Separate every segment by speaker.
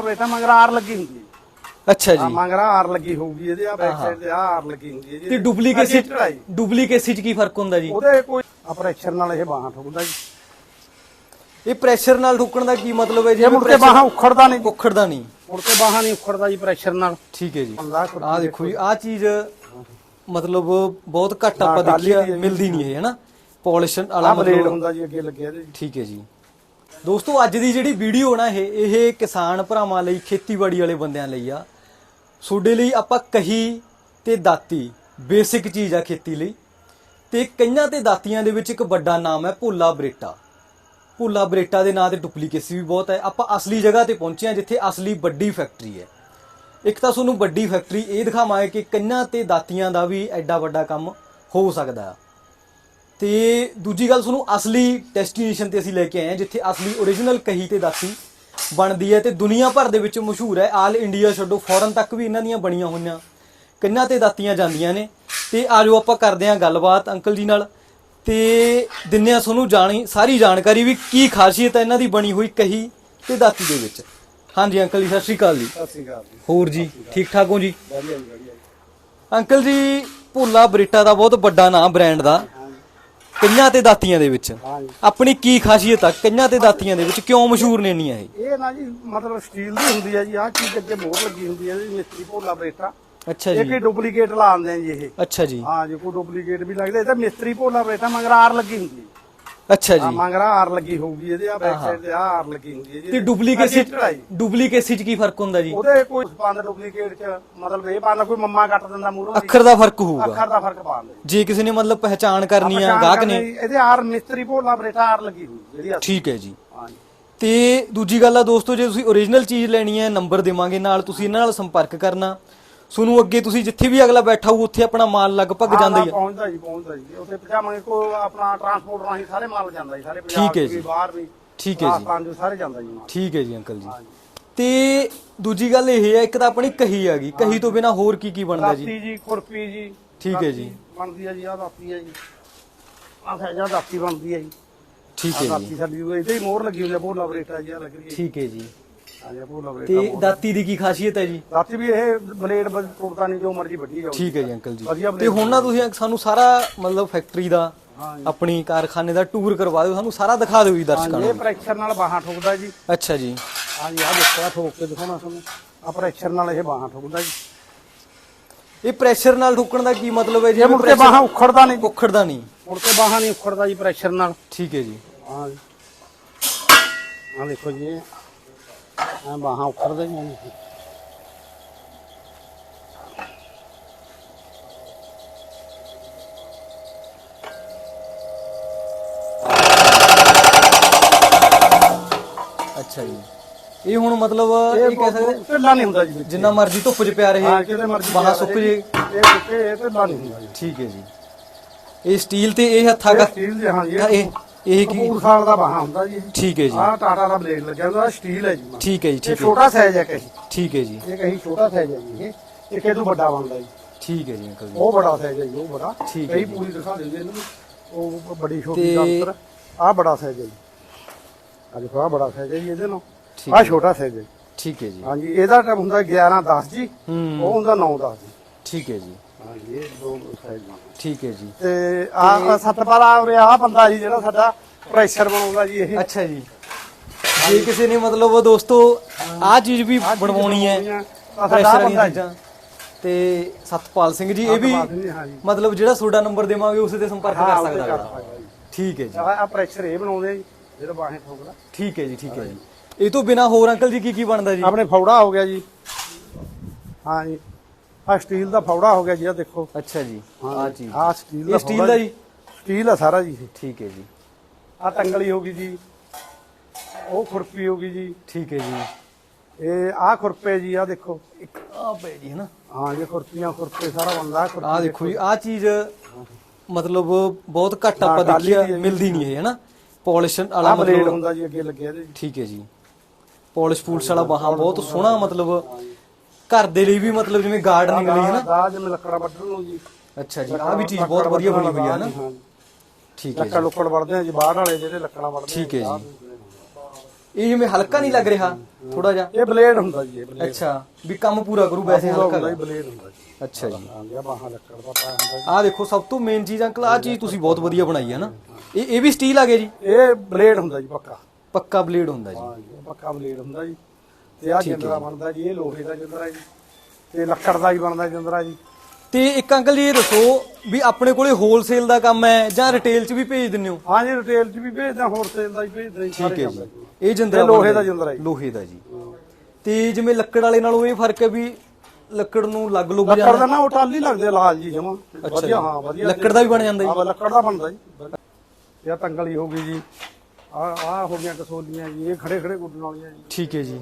Speaker 1: ਬੇਟਾ ਮਗਰ ਆਰ ਲੱਗੀ ਹੁੰਦੀ ਹੈ।
Speaker 2: ਅੱਛਾ
Speaker 1: ਆ
Speaker 2: ਜੀ
Speaker 1: ਮਗਰ ਆਰ ਲੱਗੀ ਹੋਊਗੀ ਇਹਦੇ ਆ ਬੈਕ ਸਾਈਡ ਤੇ ਆ ਆਰ ਲੱਗੀ ਹੁੰਦੀ ਹੈ ਜੀ।
Speaker 2: ਤੇ ਡੁਪਲੀਕੇਸੀ
Speaker 1: Adjusted ਆ ਜੀ।
Speaker 2: ਡੁਪਲੀਕੇਸੀ ਚ ਕੀ ਫ਼ਰਕ ਹੁੰਦਾ ਜੀ?
Speaker 1: ਉਹਦੇ ਕੋਈ ਆਪਰੇਸ਼ਨ ਨਾਲ ਇਹ ਬਾਹਾਂ ਠੋਕਦਾ ਜੀ।
Speaker 2: ਇਹ ਪ੍ਰੈਸ਼ਰ ਨਾਲ ਠੋਕਣ ਦਾ ਕੀ ਮਤਲਬ ਹੈ ਜੀ?
Speaker 1: ਇਹ ਮੁੜ ਕੇ ਬਾਹਾਂ ਉਖੜਦਾ ਨਹੀਂ।
Speaker 2: ਉਖੜਦਾ ਨਹੀਂ।
Speaker 1: ਮੁੜ ਕੇ ਬਾਹਾਂ ਨਹੀਂ ਉਖੜਦਾ ਜੀ ਪ੍ਰੈਸ਼ਰ ਨਾਲ।
Speaker 2: ਠੀਕ ਹੈ ਜੀ।
Speaker 1: ਬੰਦਾ
Speaker 2: ਆਹ ਦੇਖੋ ਜੀ ਆਹ ਚੀਜ਼ ਮਤਲਬ ਬਹੁਤ ਘੱਟ ਆਪਾਂ
Speaker 1: ਹਾਂ,
Speaker 2: ਦੇਖੀ ਆ
Speaker 1: ਟਾਹਲੀ ਦੀ ਹੈ ਜੀ।
Speaker 2: ਮਿਲਦੀ ਨਹੀਂ ਇਹ ਹਨਾ ਪੋਲਿਸ਼ ਵਾਲਾ
Speaker 1: ਆ ਬਲੇਡ
Speaker 2: ਮਤਲਬ
Speaker 1: ਹੁੰਦਾ ਜੀ ਅੱਗੇ ਲੱਗਿਆ ਇਹਦੇ ਜੀ
Speaker 2: ਠੀਕ ਹੈ ਜੀ। ਦੋਸਤੋ, ਅੱਜ ਦੀ ਜਿਹੜੀ ਵੀਡੀਓ ਨਾ ਇਹ ਇਹ ਕਿਸਾਨ ਭਰਾਵਾਂ ਲਈ, ਖੇਤੀਬਾੜੀ ਵਾਲੇ ਬੰਦਿਆਂ ਲਈ ਆ। ਤੁਹਾਡੇ ਲਈ ਆਪਾਂ ਕਹੀ ਤੇ ਦਾਤੀ, ਬੇਸਿਕ ਚੀਜ਼ ਆ ਖੇਤੀ ਲਈ। ਤੇ ਕਈਆਂ ਤੇ ਦਾਤੀਆਂ ਦੇ ਵਿੱਚ ਇੱਕ ਵੱਡਾ ਨਾਮ ਹੈ ਭੋਲਾ ਬਰੇਟਾ। ਭੋਲਾ ਬਰੇਟਾ ਦੇ ਨਾਂ ਤੇ ਡੁਪਲੀਕੇਸੀ ਵੀ ਬਹੁਤ ਹੈ। ਆਪਾਂ ਅਸਲੀ ਜਗ੍ਹਾ ਤੇ ਪਹੁੰਚੇ ਹਾਂ ਜਿੱਥੇ ਅਸਲੀ ਵੱਡੀ ਫੈਕਟਰੀ ਹੈ। ਇੱਕ ਤਾਂ ਤੁਹਾਨੂੰ ਵੱਡੀ ਫੈਕਟਰੀ ਇਹ ਦਿਖਾਵਾਂਗੇ ਕਿ ਕਈਆਂ ਤੇ ਦਾਤੀਆਂ ਦਾ ਵੀ ਐਡਾ ਵੱਡਾ ਕੰਮ ਹੋ ਸਕਦਾ। ਹੈ ਤੇ ਦੂਜੀ ਗੱਲ ਤੁਹਾਨੂੰ ਅਸਲੀ ਡੈਸਟੀਨੇਸ਼ਨ ਤੇ ਅਸੀਂ ਲੈ ਕੇ ਆਏ ਹਾਂ ਜਿੱਥੇ ਅਸਲੀ origignal ਕਹੀ ਤੇ ਦਾਤੀ ਬਣਦੀ ਹੈ ਤੇ ਦੁਨੀਆ ਭਰ ਦੇ ਵਿੱਚ ਮਸ਼ਹੂਰ ਹੈ। ਆਲ ਇੰਡੀਆ ਛੱਡੋ ਫੋਰਨ ਤੱਕ ਵੀ ਇਹਨਾਂ ਦੀਆਂ ਬਣੀਆਂ ਹੋਈਆਂ ਕੰਨਾਂ ਤੇ ਦਾਤੀਆਂ ਜਾਂਦੀਆਂ ਨੇ। ਤੇ ਆਜੋ ਆਪਾਂ ਕਰਦੇ ਹਾਂ ਗੱਲਬਾਤ ਅੰਕਲ ਜੀ ਨਾਲ। ਤੇ ਦਿੰਨੇ ਆ ਤੁਹਾਨੂੰ ਜਾਣੀ ਸਾਰੀ ਜਾਣਕਾਰੀ ਵੀ ਕੀ ਖਾਸੀਅਤ ਹੈ ਇਹਨਾਂ ਦੀ ਬਣੀ ਹੋਈ ਕਹੀ ਤੇ ਦਾਤੀ ਦੇ ਵਿੱਚ। ਹਾਂਜੀ ਅੰਕਲ ਜੀ ਸਤਿ ਸ਼੍ਰੀ ਅਕਾਲ ਜੀ।
Speaker 1: ਸਤਿ ਸ਼੍ਰੀ ਅਕਾਲ ਜੀ।
Speaker 2: ਹੋਰ ਜੀ ਠੀਕ ਠਾਕ ਹੋ ਜੀ?
Speaker 1: ਵਧੀਆ ਜੀ ਵਧੀਆ ਜੀ।
Speaker 2: ਅੰਕਲ ਜੀ ਭੋਲਾ ਬਰੇਟਾ ਦਾ ਬਹੁਤ ਵੱਡਾ ਨਾਮ ਬ੍ਰਾਂਡ ਦਾ। ਕਈਆਂ ਤੇ ਦਾਤੀਆਂ ਦੇ ਵਿੱਚ।
Speaker 1: ਜੀ
Speaker 2: ਆਪਣੀ ਕੀ ਖਾਸੀਅਤ ਆ ਕਈਆਂ ਤੇ ਦਾਤੀਆਂ ਦੇ ਵਿੱਚ ਕਿਉਂ ਮਸ਼ਹੂਰ ਨੇ ਇੰਨੀਆਂ ਇਹ?
Speaker 1: ਇਹ ਨਾ ਜੀ ਮਤਲਬ ਸਟੀਲ ਦੀ ਹੁੰਦੀ ਹੈ ਜੀ ਆਹ ਚੀਜ਼ ਅੱਗੇ ਮੋਹਰ ਲੱਗੀ ਹੁੰਦੀ ਹੈ ਇਹਦੀ ਮਿਸਤਰੀ ਭੋਲਾ ਬਰੇਟਾ
Speaker 2: ਅੱਛਾ
Speaker 1: ਇਹ
Speaker 2: ਜੀ
Speaker 1: ਕੀ ਡੁਪਲੀਕੇਟ ਲਾਉਂਦੇ ਆ ਜੀ ਇਹ।
Speaker 2: ਅੱਛਾ ਜੀ।
Speaker 1: ਹਾਂ ਜੀ ਕੋਈ ਡੁਪਲੀਕੇਟ ਵੀ ਲੱਗਦਾ ਇਹ ਤਾਂ ਮਿਸਤਰੀ ਭੋਲਾ ਬਰੇਟਾ ਮਗਰ ਆਰ ਲੱਗੀ ਹੁੰਦੀ ਹੈ
Speaker 2: ਅੱਛਾ ਜੀ।
Speaker 1: ਮਗਰ ਆਰ ਲੱਗੀ ਹੋਊਗੀ ਇਹਦੇ ਆ ਬੈਕ ਸਾਈਡ ਤੇ ਆ ਆਰ ਲੱਗੀ ਹੁੰਦੀ ਹੈ ਜੀ
Speaker 2: ਤੇ
Speaker 1: ਜੀ।
Speaker 2: ਡੁਪਲੀਕੇਸੀ ਚ ਕੀ ਫ਼ਰਕ ਹੁੰਦਾ ਜੀ?
Speaker 1: ਉਹਦੇ ਕੋਈ ਬੰਦ ਡੁਪਲੀਕੇਟ ਚ ਮਤਲਬ ਇਹ ਬੰਦ ਕੋਈ ਮੰਮਾ ਕੱਟ ਦਿੰਦਾ ਮੂਹਰੋਂ।
Speaker 2: ਅੱਖਰ ਦਾ ਫ਼ਰਕ ਹੋਊਗਾ।
Speaker 1: ਅੱਖਰ ਦਾ ਫ਼ਰਕ ਪਾਉਂਦੇ
Speaker 2: ਜੇ ਕਿਸੇ ਨੇ ਮਤਲਬ ਪਹਿਚਾਣ ਕਰਨੀ ਆ ਗਾਹਕ ਨੇ
Speaker 1: ਇਹਦੇ ਆਰ ਮਿਸਤਰੀ ਭੋਲਾ ਬਰੇਟਾ ਆਰ ਲੱਗੀ ਹੋਈ ਜਿਹੜੀ।
Speaker 2: ਠੀਕ ਹੈ ਜੀ।
Speaker 1: ਹਾਂ ਜੀ
Speaker 2: ਤੇ ਦੂਜੀ ਗੱਲ ਆ ਦੋਸਤੋ ਜੇ ਤੁਸੀਂ origignal ਚੀਜ਼ ਲੈਣੀ ਹੈ ਨੰਬਰ ਦੇਵਾਂਗੇ ਨਾਲ ਤੁਸੀਂ ਇਹਨਾਂ ਨਾਲ ਸੰਪਰਕ ਕਰਨਾ। ਤੁਹਾਨੂੰ ਅੱਗੇ ਤੁਸੀਂ ਜਿੱਥੇ ਵੀ ਅਗਲਾ ਬੈਠਾ ਹੋਊ ਉੱਥੇ ਆਪਣਾ ਮਾਲ ਲਗਭਗ ਜਾਂਦਾ ਹੀ
Speaker 1: ਹਾਂ,
Speaker 2: ਆ।
Speaker 1: ਪਹੁੰਚਦਾ ਜੀ ਪਹੁੰਚਦਾ ਜੀ। ਉੱਥੇ ਪਹੁੰਚਾਵਾਂਗੇ ਕੋ ਆਪਣਾ ਟਰਾਂਸਪੋਰਟ ਰਾਹੀਂ ਸਾਰੇ ਮਾਲ ਜਾਂਦਾ ਜੀ ਸਾਰੇ ਪੰਜਾਬ
Speaker 2: ਠੀਕ ਹੈ
Speaker 1: ਚ ਵੀ
Speaker 2: ਜੀ।
Speaker 1: ਬਾਹਰ ਵੀ
Speaker 2: ਠੀਕ ਹੈ ਜੀ।
Speaker 1: ਰਾਜਸਥਾਨ ਚ ਸਾਰੇ ਜਾਂਦਾ ਜੀ। ਮਾਲ
Speaker 2: ਠੀਕ ਹੈ ਜੀ ਅੰਕਲ ਜੀ।
Speaker 1: ਜੀ।
Speaker 2: ਤੇ ਦੂਜੀ ਗੱਲ ਇਹ ਹੈ ਇੱਕ ਤਾਂ ਆਪਣੀ ਕਹੀ ਹੈਗੀ ਕਹੀ ਤੋਂ ਬਿਨਾ ਹੋਰ ਕੀ ਕੀ ਬਣਦਾ ਜੀ?
Speaker 1: ਦਾਤੀ ਜੀ ਜੀ।
Speaker 2: ਠੀਕ ਹੈ ਜੀ।
Speaker 1: ਦਾਤੀ ਬਣਦੀ ਹੈ ਜੀ ਆ ਦਾਤੀ ਹੈ ਜੀ ਆ ਸਹਿਜਾ ਦਾਤੀ ਬਣਦੀ ਹੈ ਜੀ।
Speaker 2: ਠੀਕ ਹੈ ਜੀ।
Speaker 1: ਦਾਤੀ ਸਾਡੀ ਉਹ ਇਹਦੇ ਹੀ ਮੋਹਰ ਲੱਗੀ ਹੋਈ ਹੈ ਭੋਲਾ ਬਰੇਟਾ ਜੀ ਆ ਲੱਗ ਰਹੀ ਹੈ
Speaker 2: ਠੀਕ ਹੈ ਜੀ
Speaker 1: ਜੀ।
Speaker 2: ਤੇ। ਦਾਤੀ ਦੀ ਕੀ ਖਾਸੀਅਤ ਹੈ ਜੀ?
Speaker 1: ਦਾਤੀ ਵੀ ਇਹ ਬਲੇਡ ਟੁੱਟਦਾ ਨਹੀਂ ਜੋ ਮਰਜ਼ੀ ਵੱਢੀ ਜਾਓ।
Speaker 2: ਠੀਕ ਹੈ ਜੀ ਅੰਕਲ ਜੀ। ਤੇ ਹੁਣ ਨਾ ਤੁਸੀਂ ਸਾਨੂੰ ਸਾਰਾ ਮਤਲਬ ਫੈਕਟਰੀ ਦਾ ਆਪਣੀ ਕਾਰਖਾਨੇ ਦਾ ਟੂਰ ਕਰਵਾ ਦਿਓ ਸਾਨੂੰ ਸਾਰਾ ਦਿਖਾ ਦਿਓ ਜੀ ਦਰਸ਼ਕਾਂ
Speaker 1: ਜੀ, ਇਹ
Speaker 2: ਨੂੰ।
Speaker 1: ਪ੍ਰੈਸ਼ਰ ਨਾਲ ਬਾਹਾਂ ਠੋਕਦਾ ਜੀ।
Speaker 2: ਅੱਛਾ ਜੀ।
Speaker 1: ਹਾਂ ਜੀ ਆ ਦੇਖੋ ਆ ਠੋਕ ਕੇ ਦਿਖਾਉਣਾ ਤੁਹਾਨੂੰ। ਆ ਪ੍ਰੈਸ਼ਰ ਨਾਲ ਇਹ ਬਾਹਾਂ ਠੋਕਦਾ ਜੀ।
Speaker 2: ਇਹ ਪ੍ਰੈਸ਼ਰ ਨਾਲ ਠੋਕਣ ਦਾ ਕੀ ਮਤਲਬ ਹੈ ਜੀ?
Speaker 1: ਇਹ ਮੁੜ ਕੇ ਬਾਹਾਂ ਉਖੜਦਾ ਨਹੀਂ
Speaker 2: ਉਖੜਦਾ ਨਹੀਂ
Speaker 1: ਮੁੜ ਕੇ ਬਾਹਾਂ ਨਹੀਂ ਉਖੜਦਾ ਜੀ ਪ੍ਰੈਸ਼ਰ ਨਾਲ।
Speaker 2: ਠੀਕ ਹੈ ਜੀ।
Speaker 1: ਹਾਂ ਜੀ। ਆ ਦੇਖੋ ਜੀ ਇਹ ਆ ਬਾਹਾਂ ਉਖੜਦਾ ਹੀ ਨਹੀਂ
Speaker 2: ਅੱਛਾ ਜੀ ਇਹ ਹੁਣ ਮਤਲਬ ਇਹ ਕਹਿ ਸਕਦੇ
Speaker 1: ਢਿੱਲਾ ਨਹੀਂ ਹੁੰਦਾ ਜੀ ਵਿੱਚ।
Speaker 2: ਜਿੰਨਾ ਮਰਜ਼ੀ ਧੁੱਪ 'ਚ ਪਿਆ ਰਹੇ
Speaker 1: ਹਾਂ ਕਿਤੇ ਮਰਜ਼ੀ
Speaker 2: ਬਾਹਾਂ
Speaker 1: ਪਿਆ
Speaker 2: ਸੁੱਕ
Speaker 1: ਰਹੇ
Speaker 2: ਜੇ
Speaker 1: ਇਹ ਸੁੱਕੇ ਇਹ ਢਿੱਲਾ ਨਹੀਂ ਹੁੰਦਾ ਜੀ
Speaker 2: ਠੀਕ ਹੈ ਜੀ ਇਹ ਸਟੀਲ ਤੇ ਇਹ ਹੱਥਾਂ
Speaker 1: ਇਹ
Speaker 2: ਦਾ
Speaker 1: ਸਟੀਲ ਦੇ ਹਾਂ ਜੀ
Speaker 2: ਇਹ ਇਹ ਕੀ?
Speaker 1: ਕਪੂਰ ਸਾਲ ਦਾ ਬਾਹਾਂ ਹੁੰਦਾ ਜੀ
Speaker 2: ਠੀਕ ਹੈ ਜੀ।
Speaker 1: ਆਹ ਟਾਟਾ ਦਾ ਬਲੇਡ ਲੱਗਿਆ ਹੁੰਦਾ ਸਟੀਲ ਹੈ ਜੀ
Speaker 2: ਠੀਕ ਹੈ ਜੀ ਠੀਕ ਹੈ
Speaker 1: ਛੋਟਾ ਸਾਈਜ਼ ਹੈ ਕਹੀ
Speaker 2: ਠੀਕ ਹੈ ਜੀ।
Speaker 1: ਇਹ ਕਹੀ ਛੋਟਾ ਸਾਈਜ਼ ਹੈ ਜੀ ਇਹ। ਇਹ ਕਿਦੋਂ ਵੱਡਾ ਬਣਦਾ ਜੀ।
Speaker 2: ਠੀਕ ਹੈ ਜੀ ਅੰਕਲ ਜੀ।
Speaker 1: ਉਹ ਬੜਾ ਸਾਈਜ਼ ਹੈ ਜੀ ਉਹ ਬੜਾ
Speaker 2: ਠੀਕ ਹੈ ਜੀ।
Speaker 1: ਪੂਰੀ ਦਿਖਾ ਦਿੰਦੇ ਇਹਨੂੰ। ਉਹ ਬੜੀ ਛੋਟੀ
Speaker 2: ਤੇ-
Speaker 1: ਦਾ ਅੰਤਰ ਆਹ ਬੜਾ ਸਾਈਜ਼ ਹੈ ਜੀ। ਆ ਦੇਖੋ ਆਹ ਬੜਾ ਸਾਈਜ਼ ਹੈ ਜੀ ਇਹਦੇ ਨਾਲ। ਆਹ। ਛੋਟਾ ਸਾਈਜ਼ ਹੈ
Speaker 2: ਠੀਕ ਹੈ ਜੀ।
Speaker 1: ਹਾਂਜੀ ਇਹਦਾ ਟਾਈਮ ਹੁੰਦਾ 11 10 ਜੀ। ਉਹ ਹੁੰਦਾ 9 10 ਜੀ।
Speaker 2: ਠੀਕ ਹੈ ਜੀ।
Speaker 1: ਇਹ ਦੋ
Speaker 2: ਠੀਕ ਹੈ ਜੀ।
Speaker 1: ਤੇ ਆ ਸਤਪਾਲਾ ਉਰੇ ਆ ਬੰਦਾ ਜੀ ਜਿਹੜਾ ਸਾਡਾ ਪ੍ਰੈਸ਼ਰ ਬਣਾਉਂਦਾ ਜੀ ਇਹ।
Speaker 2: ਅੱਛਾ ਜੀ। ਜੇ ਕਿਸੇ ਨੇ ਮਤਲਬ ਦੋਸਤੋ ਆਹ ਚੀਜ਼ ਵੀ
Speaker 1: ਆਹ
Speaker 2: ਬਣਵਾਉਣੀ ਹੈ
Speaker 1: ਆ,
Speaker 2: ਪ੍ਰੈਸ਼ਰ ਵਾਲੀਆਂ
Speaker 1: ਬੰਦਾ
Speaker 2: ਚੀਜ਼ਾਂ। ਤੇ ਸਤਪਾਲ ਸਿੰਘ ਜੀ ਇਹ ਵੀ ਮਤਲਬ ਜਿਹੜਾ ਤੁਹਾਡਾ ਨੰਬਰ ਦੇਵਾਂਗੇ ਉਸੇ ਤੇ ਸੰਪਰਕ
Speaker 1: ਹਾਂ
Speaker 2: ਕਰ
Speaker 1: ਉਹਦੇ
Speaker 2: ਸਕਦਾ
Speaker 1: ਕਰ ਸਕਦਾ ਜੀ।
Speaker 2: ਠੀਕ ਹੈ ਜੀ।
Speaker 1: ਆ ਪ੍ਰੈਸ਼ਰ ਇਹ ਬਣਾਉਂਦੇ ਆ ਜੀ ਜਿਹੜਾ ਬਾਹੇ ਠੋਕਦਾ
Speaker 2: ਠੀਕ ਹੈ ਜੀ ਠੀਕ ਹੈ ਜੀ। ਇਹ ਤੋਂ ਬਿਨਾ ਹੋਰ ਅੰਕਲ ਜੀ ਕੀ ਕੀ ਬਣਦਾ ਜੀ?
Speaker 1: ਆਪਣੇ ਫੌੜਾ ਹੋ ਗਿਆ ਜੀ। ਹਾਂ ਜੀ। ਆ ਸਟੀਲ ਦਾ ਫੌੜਾ ਹੋ ਗਿਆ ਜੀ ਆ ਦੇਖੋ।
Speaker 2: ਅੱਛਾ ਜੀ ਆਹ ਚੀਜ਼।
Speaker 1: ਆ ਸਟੀਲ ਦਾ
Speaker 2: ਇਹ ਸਟੀਲ ਦਾ ਜੀ।
Speaker 1: ਸਟੀਲ ਆ ਸਾਰਾ ਜੀ
Speaker 2: ਠੀਕ ਹੈ ਜੀ।
Speaker 1: ਆ ਟੰਗਲੀ ਹੋ ਗਈ ਜੀ। ਉਹ ਖੁਰਪੀ ਹੋ ਗਈ ਜੀ।
Speaker 2: ਠੀਕ ਹੈ ਜੀ।
Speaker 1: ਇਹ ਆ ਖੁਰਪੇ ਜੀ ਆ ਦੇਖੋ।
Speaker 2: ਇੱਕ ਆ ਪਏ ਜੀ ਹਨਾ
Speaker 1: ਹਾਂ ਇਹ ਖੁਰਪੀਆਂ ਖੁਰਪੇ ਸਾਰਾ ਬੰਦਾ ਆਹ ਖੁਰਪੀ
Speaker 2: ਆਹ ਦੇਖੋ ਜੀ ਆਹ ਚੀਜ਼ ਮਤਲਬ ਬਹੁਤ ਘੱਟ
Speaker 1: ਹਾਂ,
Speaker 2: ਆਪਾਂ
Speaker 1: ਟਾਹਲੀ
Speaker 2: ਦੇਖੀ ਆ
Speaker 1: ਦੀ ਹੈ ਜੀ।
Speaker 2: ਮਿਲਦੀ ਨਹੀਂ ਇਹ ਹਨਾ ਪੋਲਿਸ਼
Speaker 1: ਆ
Speaker 2: ਵਾਲਾ
Speaker 1: ਬਲੇਡ
Speaker 2: ਮਤਲਬ
Speaker 1: ਹੁੰਦਾ ਜੀ ਅੱਗੇ ਲੱਗਿਆ ਇਹਦੇ
Speaker 2: ਠੀਕ ਹੈ ਜੀ। ਪੋਲਿਸ਼ ਫੂਡਸ ਵਾਲਾ ਬਾਹਾਂ ਬਹੁਤ ਸੋਹਣਾ ਮਤਲਬ ਘਰ ਦੇ ਲਈ ਵੀ ਮਤਲਬ ਜਿਵੇਂ ਗਾਰਡਨਿੰਗ ਲਈ ਹਨਾ
Speaker 1: ਦਾ ਜਿਵੇਂ ਲੱਕੜਾ ਵੱਢਣ ਨੂੰ ਜੀ।
Speaker 2: ਅੱਛਾ ਜੀ ਆਹ ਵੀ ਚੀਜ਼ ਬਹੁਤ ਵਧੀਆ ਬਣੀ ਹੋਈ ਹੈ ਨਾ। ਠੀਕ ਹੈ
Speaker 1: ਲੱਕੜ ਲੁੱਕੜ ਵੜਦੇ ਆ ਜੀ ਬਾਹਰ ਵਾਲੇ ਜਿਹੜੇ ਲੱਕੜਾਂ ਵੜਦੇ
Speaker 2: ਠੀਕ ਹੈ
Speaker 1: ਆਹ
Speaker 2: ਜੀ। ਇਹ ਜਿਵੇਂ ਹਲਕਾ ਨਹੀਂ ਲੱਗ ਰਿਹਾ ਥੋੜਾ ਜਿਹਾ?
Speaker 1: ਇਹ ਬਲੇਡ ਹੁੰਦਾ ਜੀ ਇਹ ਬਲੇਡ
Speaker 2: ਅੱਛਾ ਵੀ ਕੰਮ ਪੂਰਾ ਕਰੂ ਵੈਸੇ ਹਲਕਾ
Speaker 1: ਹੁੰਦਾ ਜੀ ਬਲੇਡ ਹੁੰਦਾ ਜੀ।
Speaker 2: ਅੱਛਾ ਜੀ।
Speaker 1: ਹਾਂ ਜੀ ਬਾਹਾਂ ਲੱਕੜ ਦਾ ਪਾਇਆ ਹੁੰਦਾ ਜੀ।
Speaker 2: ਆਹ ਦੇਖੋ ਸਭ ਤੋਂ ਮੇਨ ਚੀਜ਼ ਅੰਕਲ ਆਹ ਚੀਜ਼ ਤੁਸੀਂ ਬਹੁਤ ਵਧੀਆ ਬਣਾਈ ਹੈ ਨਾ। ਇਹ ਇਹ ਵੀ ਸਟੀਲ ਆ ਗਿਆ ਜੀ?
Speaker 1: ਇਹ ਬਲੇਡ ਹੁੰਦਾ ਜੀ ਪੱਕਾ।
Speaker 2: ਪੱਕਾ ਬਲੇਡ ਹੁੰਦਾ ਜੀ।
Speaker 1: ਹਾਂ ਜੀ ਇਹ ਪੱਕਾ ਬਲੇਡ ਹੁੰਦਾ ਜੀ। ਤੇ ਆ ਜਿੰਦਰਾ ਬਣਦਾ ਜੀ ਇਹ ਲੋਹੇ ਦਾ ਜਿੰਦਰਾ ਜੀ ਤੇ ਲੱਕੜ ਦਾ ਹੀ ਬਣਦਾ ਜਿੰਦਰਾ ਜੀ।
Speaker 2: ਤੇ ਇੱਕ ਅੰਕਲ ਜੀ ਦੱਸੋ ਵੀ ਆਪਣੇ ਕੋਲੇ ਹੋਲਸੇਲ ਦਾ ਕੰਮ ਹੈ ਜਾਂ ਰਿਟੇਲ 'ਚ ਵੀ ਭੇਜ ਦਿੰਦੇ ਹੋ?
Speaker 1: ਹਾਂ ਜੀ ਰਿਟੇਲ 'ਚ ਵੀ ਭੇਜਦਾ ਹੋਲਸੇਲ ਦਾ ਹੀ ਭੇਜਦਾ ਸਾਰੇ
Speaker 2: ਠੀਕ ਹੈ ਜੀ। ਇਹ ਜਿੰਦਰਾ
Speaker 1: ਇਹ ਲੋਹੇ ਦਾ ਜਿੰਦਰਾ ਜੀ।
Speaker 2: ਲੋਹੇ ਦਾ ਜੀ। ਤੇ ਜਿਵੇਂ ਲੱਕੜ ਵਾਲੇ ਨਾਲੋਂ ਇਹ ਫ਼ਰਕ ਹੈ ਵੀ ਲੱਕੜ ਨੂੰ ਲੱਗ ਲੁੱਗ
Speaker 1: ਲੱਕੜ
Speaker 2: ਜਾਂਦਾ?
Speaker 1: ਦਾ ਨਾ ਉਹ ਟਾਲੀ ਲੱਗਦੇ ਲਾਲ ਜੀ ਜਮਾ। ਵਧੀਆ ਹਾਂ ਵਧੀਆ
Speaker 2: ਲੱਕੜ ਦਾ ਵੀ ਬਣ ਜਾਂਦਾ ਜੀ?
Speaker 1: ਹਾਂ ਲੱਕੜ ਦਾ ਬਣਦਾ ਜੀ। ਇਹ ਤੰਗਲੀ ਹੋ ਗਈ ਜੀ। ਆ ਆ ਹੋ ਗਈਆਂ ਕਸੋਲੀਆਂ ਜੀ ਇਹ ਖੜੇ ਖੜੇ ਗੁੱਡਣ ਵਾਲੀਆਂ ਜੀ।
Speaker 2: ਠੀਕ ਹੈ ਜੀ।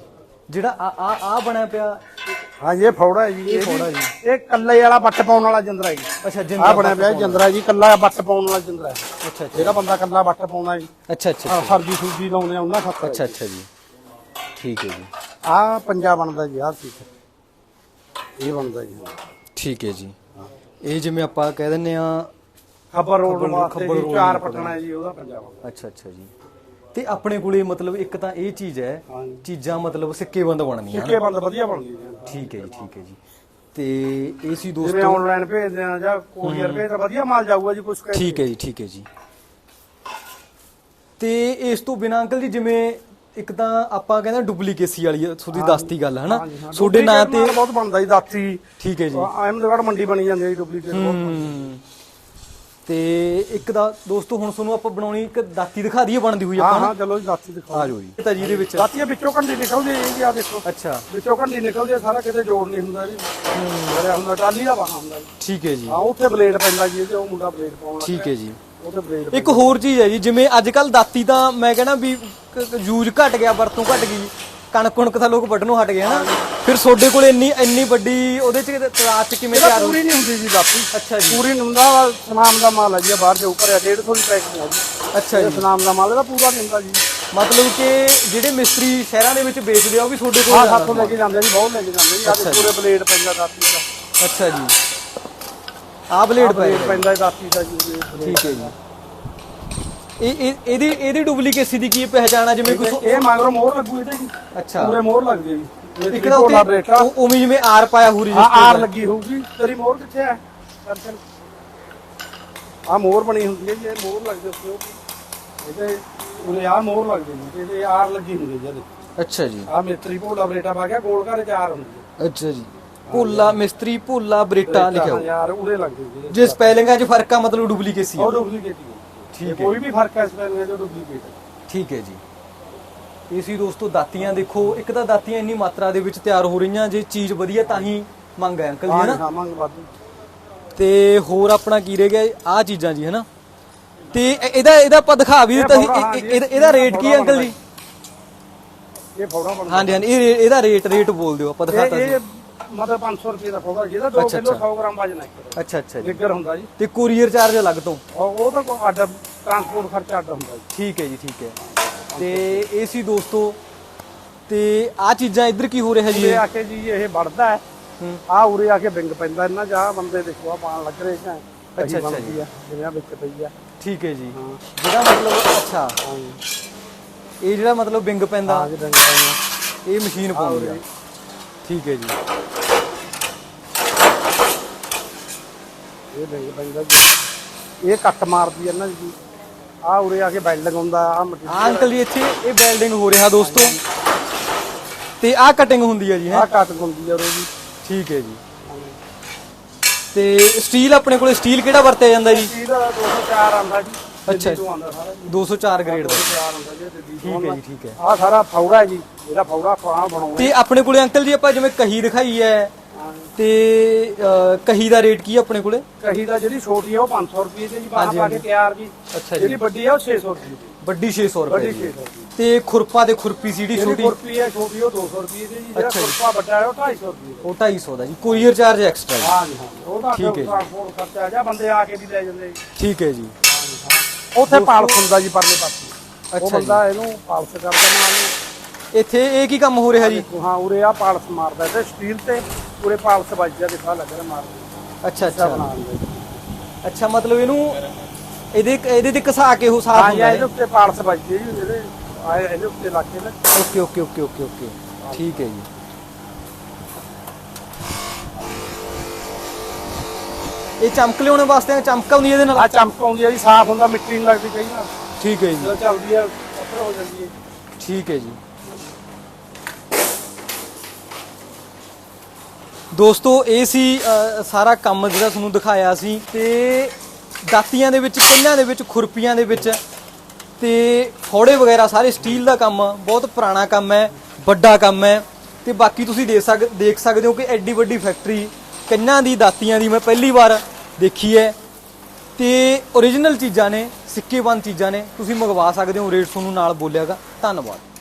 Speaker 2: ਜਿਹੜਾ ਆ ਆ ਆ ਬਣਿਆ ਪਿਆ।
Speaker 1: ਹਾਂ ਜੀ ਇਹ ਫੌੜਾ ਹੈ ਜੀ ਇਹ
Speaker 2: ਫੌੜਾ
Speaker 1: ਜੀ। ਇਹ ਕੱਲੇ ਵਾਲਾ ਬੱਟ ਪਾਉਣ ਵਾਲਾ ਜਿੰਦਰਾ ਜੀ।
Speaker 2: ਅੱਛਾ
Speaker 1: ਆ
Speaker 2: ਜਿੰਦਰਾ
Speaker 1: ਬਣਿਆ ਪਿਆ ਜਿੰਦਰਾ ਜੀ ਕੱਲਾ ਬੱਟ ਪਾਉਣ ਵਾਲਾ ਜਿੰਦਰਾ ਹੈ।
Speaker 2: ਅੱਛਾ ਅੱਛਾ
Speaker 1: ਜਿਹੜਾ ਬੰਦਾ ਕੱਲਾ ਬੱਟ ਪਾਉਂਦਾ ਜੀ।
Speaker 2: ਅੱਛਾ ਅੱਛਾ
Speaker 1: ਸਬਜ਼ੀ ਸੂਜੀ ਲਾਉਂਦੇ ਆ ਉਹਨਾਂ ਖਾਤਰ
Speaker 2: ਅੱਛਾ ਅੱਛਾ ਜੀ। ਠੀਕ ਹੈ ਜੀ।
Speaker 1: ਆ ਪੰਜਾ ਬਣਦਾ ਜੀ ਆਹ ਚੀਜ਼। ਇਹ ਬਣਦਾ ਜੀ।
Speaker 2: ਠੀਕ ਹੈ ਜੀ। ਇਹ ਜਿਵੇਂ ਆਪਾਂ ਕਹਿ ਦਿੰਨੇ ਆ
Speaker 1: ਖੱਬਰ ਰੋਡ ਵਾਸਤੇ ਚਾਰ ਪਟਣਾ ਜੀ ਉਹਦਾ ਪੰਜਾ ਬਣਦਾ।
Speaker 2: ਅੱਛਾ ਅੱਛਾ ਜੀ। ਤੇ ਆਪਣੇ ਕੋਲੇ ਮਤਲਬ ਇੱਕ ਤਾਂ ਇਹ ਚੀਜ਼ ਹੈ ਚੀਜ਼ਾਂ ਮਤਲਬ ਸਿੱਕੇਬੰਦ ਬਣਨੀਆਂ
Speaker 1: ਸਿੱਕੇ ਬੰਦ ਵਧੀਆ ਬਣਦੀ ਜੀ
Speaker 2: ਠੀਕ ਹੈ ਜੀ ਠੀਕ ਹੈ ਜੀ। ਤੇ ਇਹ ਸੀ
Speaker 1: ਜਿਵੇਂ
Speaker 2: ਦੋਸਤੋ
Speaker 1: ਆਨਲਾਈਨ ਭੇਜਦੇ ਆ ਜਾਂ ਕੋਰੀਅਰ ਭੇਜਦੇ ਵਧੀਆ ਮਾਲ ਜਾਊਗਾ ਜੀ ਕੁਝ
Speaker 2: ਠੀਕ ਹੈ ਜੀ ਠੀਕ ਹੈ ਜੀ। ਤੇ ਇਸ ਤੋਂ ਬਿਨਾਂ ਅੰਕਲ ਜੀ ਜਿਵੇਂ ਇੱਕ ਤਾਂ ਆਪਾਂ ਕਹਿੰਦੇ ਡੁਪਲੀਕੇਸੀ ਵਾਲੀ ਤੁਹਾਡੀ ਦੱਸਤੀ ਗੱਲ ਹੈ। ਨਾ। ਤੁਹਾਡੇ ਨਾਂ ਤੇ
Speaker 1: ਬਹੁਤ ਬਣਦਾ ਜੀ ਦਾਤੀ।
Speaker 2: ਠੀਕ ਹੈ ਜੀ।
Speaker 1: ਅਹਿਮਦਗੜ ਮੰਡੀ ਬਣੀ ਜਾਂਦੀ ਹੈ ਜੀ ਡੁਪਲੀਕੇਟ ਬਹੁਤ
Speaker 2: ਹੂੰ। ਤੇ ਇੱਕ ਦਾ ਦੋਸਤੋ ਹੁਣ ਤੁਹਾਨੂੰ ਆਪਾਂ ਬਣਾਉਣੀ ਇੱਕ ਦਾਤੀ ਦਿਖਾ ਦਈਏ ਬਣਦੀ ਹੋਈ
Speaker 1: ਹਾਂ
Speaker 2: ਆਪਾਂ
Speaker 1: ਹਾਂ ਚਲੋ ਜੀ ਦਾਤੀ ਦਿਖਾਓ।
Speaker 2: ਆ ਜਾਓ ਜੀ। ਤਾਂ ਜੀ ਇਹਦੇ ਵਿੱਚ।
Speaker 1: ਦਾਤੀਆਂ ਵਿੱਚੋਂ ਕੰਡੀ ਨਿਕਲਦੀ ਹੈ ਜੀ ਆ ਦੇਖੋ।
Speaker 2: ਅੱਛਾ।
Speaker 1: ਵਿੱਚੋਂ ਕੰਡੀ ਨਿਕਲਦੀ ਹੈ ਸਾਰਾ ਕਿਤੇ ਜੋੜ ਨਹੀਂ ਹੁੰਦਾ ਜੀ। ਮੇਰੇ ਹੁੰਦਾ ਟਾਲੀ ਦਾ ਬਾਹਾਂ ਹੁੰਦਾ
Speaker 2: ਠੀਕ ਹੈ ਜੀ।
Speaker 1: ਹਾਂ ਉੱਥੇ ਬਲੇਡ ਪੈਂਦਾ ਜੀ ਤੇ ਉਹ ਮੁੰਡਾ ਬਲੇਡ ਪਾਉਣ ਲੱਗਾ।
Speaker 2: ਠੀਕ ਹੈ ਜੀ।
Speaker 1: ਉਹਦੇ ਬਲੇਡ
Speaker 2: ਇੱਕ ਹੋਰ ਚੀਜ਼ ਹੈ ਜੀ ਜਿਵੇਂ ਅੱਜ ਕੱਲ ਦਾਤੀ ਤਾਂ ਮੈਂ ਕਹਿੰਦਾ ਵੀ ਯੂਜ਼ ਘਟ ਗਿਆ ਵਰਤੋਂ ਘਟ ਗਈ। ਕਣਕ ਕੁਣਕ ਤਾਂ ਲੋਕ ਵੱਢਣੋਂ ਹਟ ਗਏ ਹਨਾ। ਫਿਰ ਤੁਹਾਡੇ ਕੋਲ ਇੰਨੀ ਇੰਨੀ ਵੱਡੀ ਉਹਦੇ ਚ ਤਰਾਜ ਚ ਕਿਵੇਂ ਤਿਆਰ ਹੋ
Speaker 1: ਪੂਰੀ ਨਹੀਂ ਹੁੰਦੀ ਜੀ ਦਾਤੀ
Speaker 2: ਅੱਛਾ ਜੀ।
Speaker 1: ਪੂਰੀ ਨਹੀਂ ਹੁੰਦਾ ਸਨਾਮ ਦਾ ਮਾਲ ਹੈ ਜੀ ਬਾਹਰ ਜਾਊ ਭਰਿਆ 150 ਦੀ ਪੈਕਿੰਗ ਹੈ ਜੀ।
Speaker 2: ਅੱਛਾ ਜੀ।
Speaker 1: ਸਨਾਮ ਦਾ ਮਾਲ ਇਹਦਾ ਪੂਰਾ ਨਹੀਂ ਹੁੰਦਾ ਜੀ।
Speaker 2: ਮਤਲਬ ਕਿ ਜਿਹੜੇ ਮਿਸਤਰੀ ਸ਼ਹਿਰਾਂ ਦੇ ਵਿੱਚ ਵੇਚਦੇ ਆ ਉਹ ਵੀ ਤੁਹਾਡੇ ਕੋਲ ਜ਼ਿਆਦਾ
Speaker 1: ਹੱਥੋਂ ਲੈ ਕੇ ਜਾਂਦੇ ਜੀ ਬਹੁਤ ਲੈ ਕੇ ਜਾਂਦੇ ਜੀ। ਆਹ ਪੂਰੇ ਬਲੇਡ ਪੈਂਦਾ ਦਾਤੀ ਦਾ।
Speaker 2: ਅੱਛਾ ਜੀ। ਆਹ ਬਲੇਡ
Speaker 1: ਪੈਂਦਾ ਦਾਤੀ ਦਾ ਜੀ।
Speaker 2: ਠੀਕ ਹੈ ਜੀ। ਇਹ ਇਹ ਇਹਦੀ ਇਹਦੀ ਡੁਪਲੀਕੇਸੀ ਦੀ ਕੀ ਪਹਿਚਾਣ ਆ? ਜਿਵੇਂ ਕੁਝ
Speaker 1: ਇਹ ਮਗਰੋਂ ਮੋਹਰ ਲੱਗੂ ਇਹਦੇ ਜੀ
Speaker 2: ਅੱਛਾ।
Speaker 1: ਪੂਰੇ ਮੋਹਰ ਲੱਗਦੀ ਹੈ ਜੀ।
Speaker 2: ਇੱਕ
Speaker 1: ਕੋਲਾ
Speaker 2: ਉੱਤੇ ਉਵੇਂ ਜਿਵੇਂ ਆਰ ਪਾਇਆ ਹੋ
Speaker 1: ਆ ਆਰ ਲੱਗੀ ਹੋਊਗੀ। ਤੇਰੀ ਮੋਹਰ ਕਿੱਥੇ ਹੈ? ਦਰਸ਼ਨ ਆ ਮੋਹਰ ਬਣੀ ਹੁੰਦੀ ਹੈ ਜੀ ਇਹ ਮੋਹਰ ਲੱਗਦੀ ਉਹ ਇਹਦੇ ਉਰੇ ਆ ਮੋਹਰ ਲੱਗਦੀ ਜੀ ਇਹਦੇ ਆਰ ਲੱਗੀ ਹੁੰਦੀ ਹੈ ਜੀ
Speaker 2: ਅੱਛਾ ਜੀ।
Speaker 1: ਆ ਮਿਸਤਰੀ ਭੋਲਾ ਬਰੇਟਾ ਪਾ ਗਿਆ ਗੋਲ ਘਰ ਚਾਰ ਹੁੰਦੀ
Speaker 2: ਅੱਛਾ ਜੀ। ਭੋਲਾ ਮਿਸਤਰੀ ਭੋਲਾ ਬਰੇਟਾ ਲਿਖਿਆ
Speaker 1: ਹਾਂ ਯਾਰ ਉਰੇ ਲੱਗਦੀ ਜੀ।
Speaker 2: ਜੇ ਸਪੈਲਿੰਗਾਂ 'ਚ ਫ਼ਰਕ ਆ ਮਤਲਬ ਡੁਪਲੀਕੇਸੀ ਆ
Speaker 1: ਉਹ ਡੁਪਲੀਕੇਟ ਹੀ ਹੈ
Speaker 2: ਠੀਕ
Speaker 1: ਠੀਕ ਕੋਈ ਵੀ ਫ਼ਰਕ ਹੈ ਇਸ ਪੈਨ ਵਿੱਚ ਡੁਪਲੀਕੇਟ ਹੈ।
Speaker 2: ਠੀਕ ਹੈ ਜੀ। ਇਹ ਸੀ ਦੋਸਤੋ ਦਾਤੀਆਂ ਦੇਖੋ ਇੱਕ ਤਾਂ ਦਾਤੀਆਂ ਇੰਨੀ ਮਾਤਰਾ ਦੇ ਵਿੱਚ ਤਿਆਰ ਹੋ ਰਹੀਆਂ ਜੇ ਚੀਜ਼ ਵਧੀਆ ਤਾਂ ਹੀ ਮੰਗ ਹੈ ਅੰਕਲ ਜੀ
Speaker 1: ਹਾਂ
Speaker 2: ਹੈ
Speaker 1: ਜੀ,
Speaker 2: ਨਾ
Speaker 1: ਹਾਂ ਮੰਗ ਵਾਧੂ
Speaker 2: ਤੇ ਹੋਰ ਆਪਣਾ ਕੀ ਰਹਿ ਗਿਆ? ਆਹ ਚੀਜ਼ਾਂ ਜੀ ਹੈ ਨਾ ਤੇ ਇਹ- ਇਹਦਾ ਇਹਦਾ ਆਪਾਂ ਦਿਖਾ ਵੀ ਦਿੱਤਾ ਸੀ।
Speaker 1: ਫੌੜਾ, ਹਾਂ
Speaker 2: ਇਹ-
Speaker 1: ਜੀ,
Speaker 2: ਇਹ- ਇਹਦਾ ਰੇਟ ਕੀ ਹੈ ਅੰਕਲ ਜੀ?
Speaker 1: ਇਹ ਫੌੜਾ ਬਣਦਾ
Speaker 2: ਹਾਂਜੀ ਹਾਂਜੀ ਇਹ ਇਹਦਾ ਰੇਟ ਰੇਟ ਬੋਲ ਦਿਓ ਆਪਾਂ ਦਿਖਾਤਾ
Speaker 1: ਇਹ
Speaker 2: ਸੀ
Speaker 1: ਇਹ ਮਤਲਬ 500 ਰੁਪਏ ਦਾ ਫੌੜਾ ਜਿਹਦਾ 2
Speaker 2: ਅੱਛਾ,
Speaker 1: ਕਿਲੋ
Speaker 2: ਅੱਛਾ।
Speaker 1: 100 ਗ੍ਰਾਮ ਵਜਨ ਹੈ ਇੱਕ।
Speaker 2: ਅੱਛਾ ਅੱਛਾ ਜੀ।
Speaker 1: ਨਿੱਗਰ ਹੁੰਦਾ ਜੀ।
Speaker 2: ਤੇ ਕੋਰੀਅਰ ਚਾਰਜ ਅਲੱਗ ਤੋਂ?
Speaker 1: ਉਹ ਉਹ ਤਾਂ ਕੋਈ ਅੱਡ ਟਰਾਂਸਪੋਰਟ ਖਰਚਾ ਅੱਡ ਹੁੰਦਾ ਜੀ।
Speaker 2: ਠੀਕ ਹੈ ਜੀ ਠੀਕ ਹੈ। ਤੇ ਇਹ ਸੀ ਦੋਸਤੋ ਤੇ ਆ ਚੀਜ਼ਾਂ ਇੱਧਰ ਕੀ ਹੋ ਰਿਹਾ ਜੀ?
Speaker 1: ਉਰੇ ਆ ਕੇ ਜੀ ਇਹ ਵੜਦਾ ਹੈ।
Speaker 2: ਹੂੰ।
Speaker 1: ਆ ਉਰੇ ਆ ਕੇ ਵਿੰਗ ਪੈਂਦਾ ਇਹਨਾਂ ਜਾ ਬੰਦੇ ਦੇਖੋ ਆ ਪਾਣ ਲੱਗ ਰਹੇ ਹੈ।
Speaker 2: ਅੱਛਾ, ਅੱਛਾ ਜੀ।
Speaker 1: ਜਿਵੇਂ ਆ ਵਿੱਚ ਪਈ ਆ
Speaker 2: ਠੀਕ ਹੈ ਜੀ।
Speaker 1: ਹਾਂ।
Speaker 2: ਜਿਹੜਾ ਮਤਲਬ ਅੱਛਾ।
Speaker 1: ਹਾਂ ਜੀ।
Speaker 2: ਇਹ ਜਿਹੜਾ ਮਤਲਬ ਵਿੰਗ ਪੈਂਦਾ
Speaker 1: ਵਿੰਗ
Speaker 2: ਇਹ ਮਸ਼ੀਨ ਪਾਉਂਦੀ ਆ। ਠੀਕ ਹੈ ਜੀ।
Speaker 1: ਇਹ ਵਿੰਗ ਪੈਂਦਾ ਜੀ। ਇਹ ਕੱਟ ਮਾਰਦੀ ਹੈ ਨਾ ਜੀ। ਆ ਉਰੇ ਆ ਕੇ ਬੈਲਡਿੰਗ ਹੁੰਦਾ ਆ
Speaker 2: ਆ
Speaker 1: ਮਟੀਰੀਅਲ
Speaker 2: ਅੰਕਲ ਜੀ ਇੱਥੇ ਇਹ ਵੈਲਡਿੰਗ ਹੋ ਰਿਹਾ ਦੋਸਤੋ। ਤੇ ਆ ਕਟਿੰਗ ਹੁੰਦੀ ਹੈ ਜੀ ਹੈ?
Speaker 1: ਆ ਕੱਟ ਹੁੰਦੀ ਆ ਉਰੇ ਜੀ।
Speaker 2: ਠੀਕ ਹੈ ਜੀ। ਤੇ ਸਟੀਲ ਆਪਣੇ ਕੋਲੇ ਸਟੀਲ ਕਿਹੜਾ ਵਰਤਿਆ ਜਾਂਦਾ ਜੀ?
Speaker 1: ਇਹਦਾ 204 ਆਂਦਾ ਜੀ।
Speaker 2: ਅੱਛਾ।
Speaker 1: ਦਿੱਲੀ ਤੋਂ ਆਉਂਦਾ ਸਾਰਾ ਜੀ।
Speaker 2: 204 ਗ੍ਰੇਡ ਦਾ।
Speaker 1: 204 ਆਉਂਦਾ ਜੀ ਦਿੱਲੀ ਤੋਂ
Speaker 2: ਠੀਕ ਹੈ ਜੀ ਠੀਕ ਹੈ।
Speaker 1: ਆ ਸਾਰਾ ਫੌੜਾ ਹੈ ਜੀ। ਇਹਦਾ ਫੌੜਾ ਫਾਂ ਬਣਾਉਂਦੇ
Speaker 2: ਤੇ ਆਪਣੇ ਕੋਲੇ ਅੰਕਲ ਜੀ ਆਪਾਂ ਜਿਵੇਂ ਕਹੀ ਦਿਖਾਈ ਹੈ ਤੇ ਕਹੀ ਦਾ ਰੇਟ ਕੀ ਹੈ ਆਪਣੇ ਕੋਲੇ?
Speaker 1: ਕਹੀ ਦਾ ਜਿਹੜੀ ਛੋਟੀ ਆ ਉਹ 500 ਰੁਪਏ ਦੀ ਜੀ ਬਾਹਰ ਪਾ ਕੇ। ਤਿਆਰ ਜੀ
Speaker 2: ਅੱਛਾ ਜੀ।
Speaker 1: ਜਿਹੜੀ ਵੱਡੀ ਆ ਉਹ 600 ਰੁਪਏ ਦੀ।
Speaker 2: ਵੱਡੀ 600 ਰੁਪਏ
Speaker 1: ਵੱਡੀ
Speaker 2: ਦੀ।
Speaker 1: 600 ਰੁਪਏ
Speaker 2: ਤੇ ਖੁਰਪਾ ਤੇ ਖੁਰਪੀ
Speaker 1: ਜਿਹੜੀ
Speaker 2: ਛੋਟੀ?
Speaker 1: ਕੁਰਪੀ ਹੈ ਛੋਟੀ ਉਹ 200 ਰੁਪਏ ਦੀ ਜੀ ਜਿਹੜਾ। ਕੁਰਪਾ ਵੱਡਾ ਹੈ ਉਹ 250 ਰੁਪਏ
Speaker 2: ਉਹ 250 ਦਾ ਜੀ। ਕੋਰੀਅਰ ਚਾਰਜ ਐਕਸਟਰਾ ਜੀ।
Speaker 1: ਹਾਂ ਜੀ ਹਾਂ ਉਹਦਾ
Speaker 2: ਠੀਕ ਹੈ ਜੀ।
Speaker 1: ਟ੍ਰਾਂਸਪੋਰਟ ਖਰਚਾ ਜਾਂ ਬੰਦੇ ਆ ਕੇ ਵੀ ਲੈ ਜਾਂਦੇ ਜੀ।
Speaker 2: ਠੀਕ ਹੈ ਜੀ।
Speaker 1: ਉੱਥੇ ਪਾਲਸ ਹੁੰਦਾ ਜੀ ਪਰਲੇ ਪਾਸੇ। ਉਹ ਬੰਦਾ ਇਹਨੂੰ ਪਾਲਸ ਕਰਦਾ ਨਾਲ
Speaker 2: ਇੱਥੇ ਇਹ ਕੀ ਕੰਮ ਹੋ ਰਿਹਾ ਜੀ?
Speaker 1: ਦੇਖੋ ਹਾਂ ਉਰੇ ਆ ਪਾਲਸ ਮਾਰਦਾ ਤੇ ਸਟੀਲ ਤੇ ਉਰੇ ਪਾਲਸ ਵੱਜਦਾ ਦਿਖਾ ਲੱਗ ਰਿਹਾ ਮਾਰਦਾ
Speaker 2: ਅੱਛਾ
Speaker 1: ਅੱਛਾ।
Speaker 2: ਅੱਛਾ
Speaker 1: ਬਣਾ ਦਿੰਦੇ
Speaker 2: ਅੱਛਾ ਮਤਲਬ ਇਹਨੂੰ ਇਹਦੇ ਇਹਦੇ ਤੇ ਘਸਾ ਕੇ ਉਹ ਸਾਫ਼
Speaker 1: ਹਾਂ
Speaker 2: ਹੁੰਦਾ
Speaker 1: ਇਹਦੇ
Speaker 2: ਹੈ?
Speaker 1: ਉੱਤੇ ਪਾਲਸ ਵੱਜਦੀ ਜੀ ਜਿਹੜੇ ਆਏ ਇਹਦੇ ਉੱਤੇ ਲਾ ਕੇ ਨਾ।
Speaker 2: Okay okay okay okay okay. ਠੀਕ ਹੈ ਜੀ। ਇਹ ਚਮਕ ਲਿਆਉਣ ਵਾਸਤੇ ਚਮਕ ਆਉਂਦੀ ਹੈ ਇਹਦੇ
Speaker 1: ਆ
Speaker 2: ਨਾਲ
Speaker 1: ਚਮਕ ਆਉਂਦੀ ਆ ਜੀ ਸਾਫ਼ ਹੁੰਦਾ ਮਿੱਟੀ ਨਹੀਂ ਲੱਗਦੀ ਕਈ ਨਾ।
Speaker 2: ਠੀਕ ਹੈ ਜੀ।
Speaker 1: ਜਦੋਂ ਚੱਲਦੀ ਆ ਅਸਰ ਹੋ ਜਾਂਦੀ ਹੈ।
Speaker 2: ਠੀਕ ਹੈ ਜੀ। ਦੋਸਤੋ, ਇਹ ਸੀ ਸਾਰਾ ਕੰਮ ਜਿਹੜਾ ਤੁਹਾਨੂੰ ਦਿਖਾਇਆ ਸੀ ਤੇ ਦਾਤੀਆਂ ਦੇ ਵਿੱਚ ਕੰਨਾਂ ਦੇ ਵਿੱਚ, ਖੁਰਪੀਆਂ ਦੇ ਵਿੱਚ ਤੇ ਫੋੜੇ ਵਗੈਰਾ, ਸਾਰੇ ਸਟੀਲ ਦਾ ਕੰਮ, ਬਹੁਤ ਪੁਰਾਣਾ ਕੰਮ ਹੈ, ਵੱਡਾ ਕੰਮ ਹੈ ਤੇ ਬਾਕੀ ਤੁਸੀਂ ਦੇਖ ਸਕ, ਦੇਖ ਸਕਦੇ ਹੋ ਕਿ ਐਡੀ ਵੱਡੀ ਫੈਕਟਰੀ ਕੰਨਾਂ ਦੀ ਦਾਤੀਆਂ ਦੀ ਮੈਂ ਪਹਿਲੀ ਵਾਰ ਦੇਖੀ ਹੈ ਤੇ ਓਰੀਜਨਲ ਚੀਜ਼ਾਂ ਨੇ ਸਿੱਕੇਬੰਦ ਚੀਜ਼ਾਂ ਨੇ, ਤੁਸੀਂ ਮੰਗਵਾ ਸਕਦੇ ਹੋ, ਰੇਟ ਤੁਹਾਨੂੰ ਨਾਲ ਬੋਲਿਆਗਾ। ਧੰਨਵਾਦ।